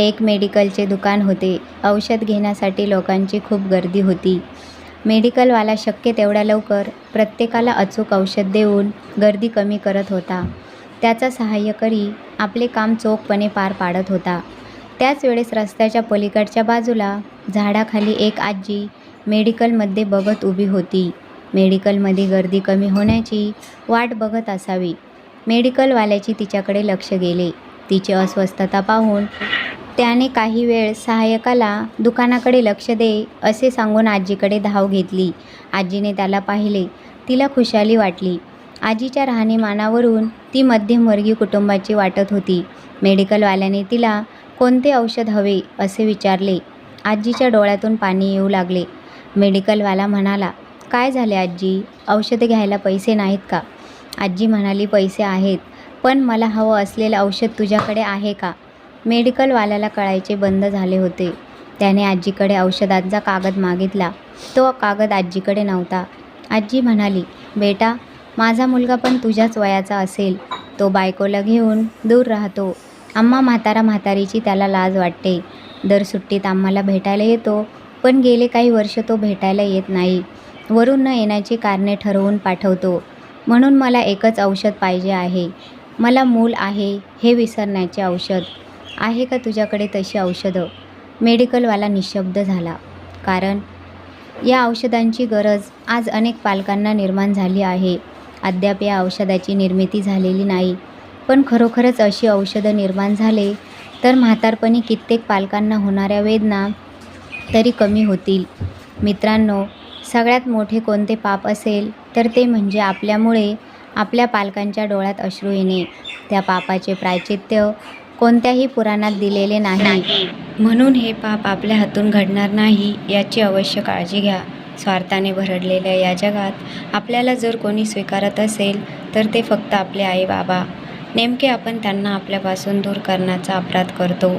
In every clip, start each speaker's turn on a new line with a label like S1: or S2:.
S1: एक मेडिकलचे दुकान होते. औषध घेण्यासाठी लोकांची खूप गर्दी होती. मेडिकलवाला शक्य तेवढ्या लवकर प्रत्येकाला अचूक औषध देऊन गर्दी कमी करत होता. त्याचा सहाय्यकरी आपले काम चोखपणे पार पाडत होता. त्याच वेळेस रस्त्याच्या पलीकडच्या बाजूला झाडाखाली एक आजी मेडिकलमध्ये बघत उभी होती. मेडिकलमध्ये गर्दी कमी होण्याची वाट बघत असावी. मेडिकलवाल्याची तिच्याकडे लक्ष गेले. तिची अस्वस्थता पाहून त्याने काही वेळ सहाय्यकाला दुकानाकडे लक्ष दे असे सांगून आजीकडे धाव घेतली. आजीने त्याला पाहिले. तिला खुशाली वाटली. आजीच्या राहणीमानावरून ती मध्यमवर्गीय कुटुंबाची वाटत होती. मेडिकलवाल्याने तिला कोणते औषध हवे असे विचारले. आजीच्या डोळ्यातून पाणी येऊ लागले. मेडिकलवाला म्हणाला काय झाले आजी? औषधे घ्यायला पैसे नाहीत का? आजी म्हणाली पैसे आहेत पण मला हवं असलेलं औषध तुझ्याकडे आहे का? मेडिकलवाल्याला कळायचे बंद झाले होते. त्याने आजीकडे औषधांचा कागद मागितला. तो कागद आजीकडे नव्हता. आजी म्हणाली बेटा माझा मुलगा पण तुझ्याच वयाचा असेल. तो बायकोला घेऊन दूर राहतो. आम्हा म्हातारा म्हातारीची त्याला लाज वाटते. दर सुट्टीत आम्हाला भेटायला येतो. पण गेले काही वर्ष तो भेटायला येत नाही. वरून न येण्याची कारणे ठरवून पाठवतो. म्हणून मला एकच औषध पाहिजे आहे. मला मूल आहे हे विसरण्याचे औषध. आहे का तुझ्याकडे तशी औषधं? मेडिकलवाला निशब्द झाला. कारण या औषधांची गरज आज अनेक पालकांना निर्माण झाली आहे. अद्याप या औषधाची निर्मिती झालेली नाही. पण खरोखरच अशी औषधं निर्माण झाले तर म्हातारपणी कित्येक पालकांना होणाऱ्या वेदना तरी कमी होतील. मित्रांनो सगळ्यात मोठे कोणते पाप असेल तर ते म्हणजे आपल्यामुळे आपल्या पालकांच्या डोळ्यात अश्रू येणे. त्या पापाचे प्रायचित्य कोणत्याही पुराणात दिलेले नाही. म्हणून हे पाप आपल्या हातून घडणार नाही याची अवश्य काळजी घ्या. स्वार्थाने भरडलेल्या या जगात आपल्याला जर कोणी स्वीकारत असेल तर ते फक्त आपले आई बाबा नेमके आपण त्यांना आपल्यापासून दूर करण्याचा अपराध करतो.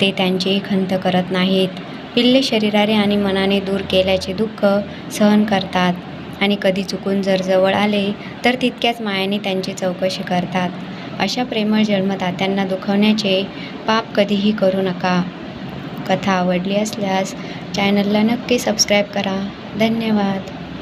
S1: ते त्यांचीही खंत करत नाहीत. पिल्ले शरीराने आणि मनाने दूर केल्याचे दुःख सहन करतात. आणि कधी चुकून जर जवळ आले तर तितक्याच मायाने त्यांची चौकशी करतात. अशा प्रेमळ जन्मदात्यांना दुखवण्याचे पाप कधीही करू नका. कथा आवडली असल्यास चॅनलला नक्की सबस्क्राईब करा. धन्यवाद.